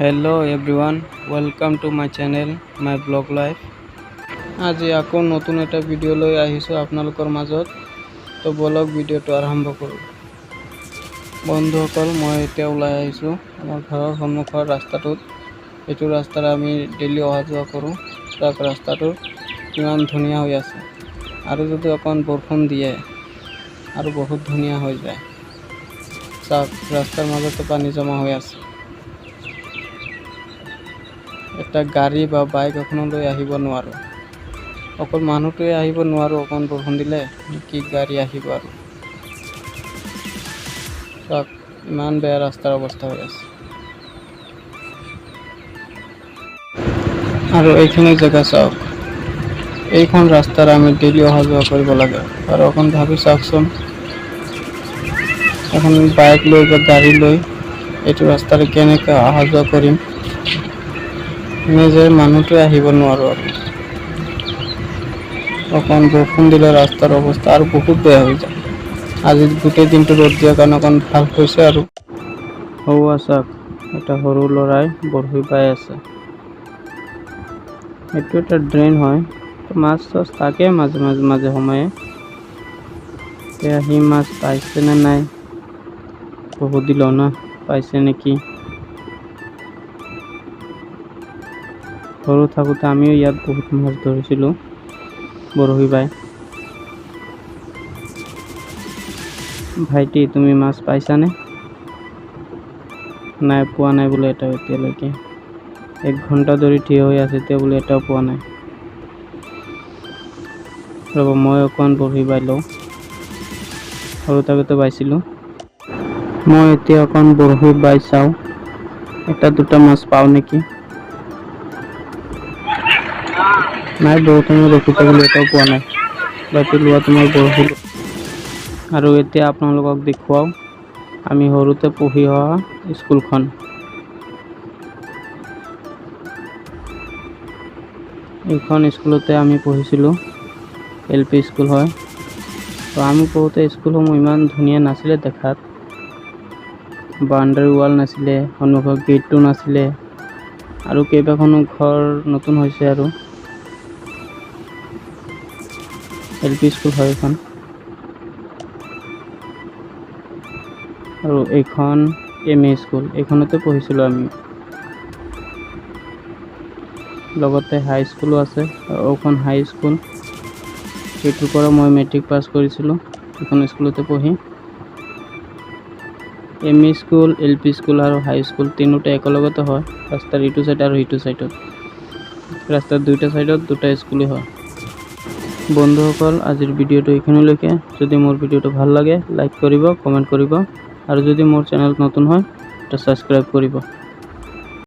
Hello' everyone welcome to my channel my blog life আজি আকৌ নতুন এটা ভিডিঅ' লৈ আহিছোঁ আপোনালোকৰ মাজত। তো বলক ভিডিঅ'টো আৰম্ভ কৰোঁ। বন্ধুসকল, মই এতিয়া ওলাই আহিছোঁ আমাৰ ঘৰৰ সন্মুখৰ ৰাস্তাটোত। এইটো ৰাস্তাৰে আমি ডেইলি অহা যোৱা কৰোঁ। চাওক ৰাস্তাটো কিমান ধুনীয়া হৈ আছে। আৰু যদি অকণ বৰষুণ দিয়ে আৰু বহুত ধুনীয়া হৈ যায় চাওক ৰাস্তাৰ মাজতে পানী জমা হৈ আছে। এটা গাড়ী বা বাইক এখনও লৈ আহিব নোৱাৰোঁ। অকল মানুহটোৱে আহিব নোৱাৰোঁ, অকণ বৰষুণ দিলে কি গাড়ী আহিব আৰু। চাওক, ইমান বেয়া ৰাস্তাৰ অৱস্থা হৈ আছে। আৰু এইখিনি জেগা চাওক। এইখন ৰাস্তাৰে আমি ডেইলি অহা যোৱা কৰিব লাগে। আৰু অকণ ভাবি চাওকচোন। এখন বাইক লৈ বা গাড়ী লৈ এইটো ৰাস্তাৰে কেনেকৈ অহা যোৱা কৰিম। নিজে মানুহটোৱে আহিব নোৱাৰোঁ আৰু অকণ বৰষুণ দিলে ৰাস্তাৰ অৱস্থা আৰু বহুত বেয়া হৈ যায়। আজি গোটেই দিনটো ৰ'দ দিয়াৰ কাৰণে অকণ ভালো হৈছে আৰু। সৌ চাওক এটা সৰু ল'ৰাই বৰশী বাই আছে। এইটো এটা ড্ৰেইন হয়। মাছ চাছ থাকে মাজে মাজে মাজে সময়ে। এতিয়া সি মাছ পাইছে নে নাই? বহুত দিল না, পাইছে নেকি? সৰু থাকোঁতে আমিও ইয়াত বহুত মাছ ধৰিছিলোঁ। বৰশী বাই। ভাইটি তুমি মাছ পাইছানে? নাই পোৱা নাই বোলে এটাও এতিয়ালৈকে। এক ঘণ্টা ধৰি থিয় হৈ আছে এতিয়া বোলে এটাও পোৱা নাই। ৰ'ব মই অকণমান বৰশী বাই লওঁ। সৰু থাকোঁতে বাইছিলোঁ। মই এতিয়া অকণ বৰশী বাই চাওঁ। এটা দুটা মাছ পাওঁ নেকি? নাই, বহুত সময় ৰখি থাকিলোঁ এটাও পোৱা নাই। বাকী লোৱা তোমাৰ বৰশী আৰু এতিয়া আপোনালোকক দেখুৱাওঁ, আমি সৰুতে পঢ়ি অহা স্কুলখন। এইখন স্কুলতে আমি পঢ়িছিলোঁ, এল পি স্কুল হয়। তো আমি পঢ়োতে স্কুলসমূহ ইমান ধুনীয়া নাছিলে দেখাত। বাউণ্ডাৰী ৱাল নাছিলে, সন্মুখৰ গেটটো নাছিলে, আৰু কেইবাখনো ঘৰ নতুন হৈছে আৰু। এল পি স্কুল হয় এইখন আৰু এইখন এম ই স্কুল এইখনতে পঢ়িছিলোঁ আমি। লগতে হাই স্কুলো আছে। এইখন হাই স্কুল সেইটোৰ পৰা মই মেট্ৰিক পাছ কৰিছিলোঁ এইখন স্কুলতে পঢ়ি M E school L P school আৰু হাই স্কুল তিনিওটা একেলগতে হয়। ৰাস্তাৰ ইটো চাইড আৰু সিটো চাইডত ৰাস্তাৰ দুইটা চাইডত দুটা স্কুলেই হয়। বন্ধুসকল, আজিৰ ভিডিঅ'টো এইখিনিলৈকে। যদি মোৰ ভিডিঅ'টো ভালো লাগে লাইক কৰিব কমেণ্ট কৰিব। আৰু যদি মোৰ চেনেল নতুন হয়, এটা ছাবস্ক্ৰাইব কৰিব।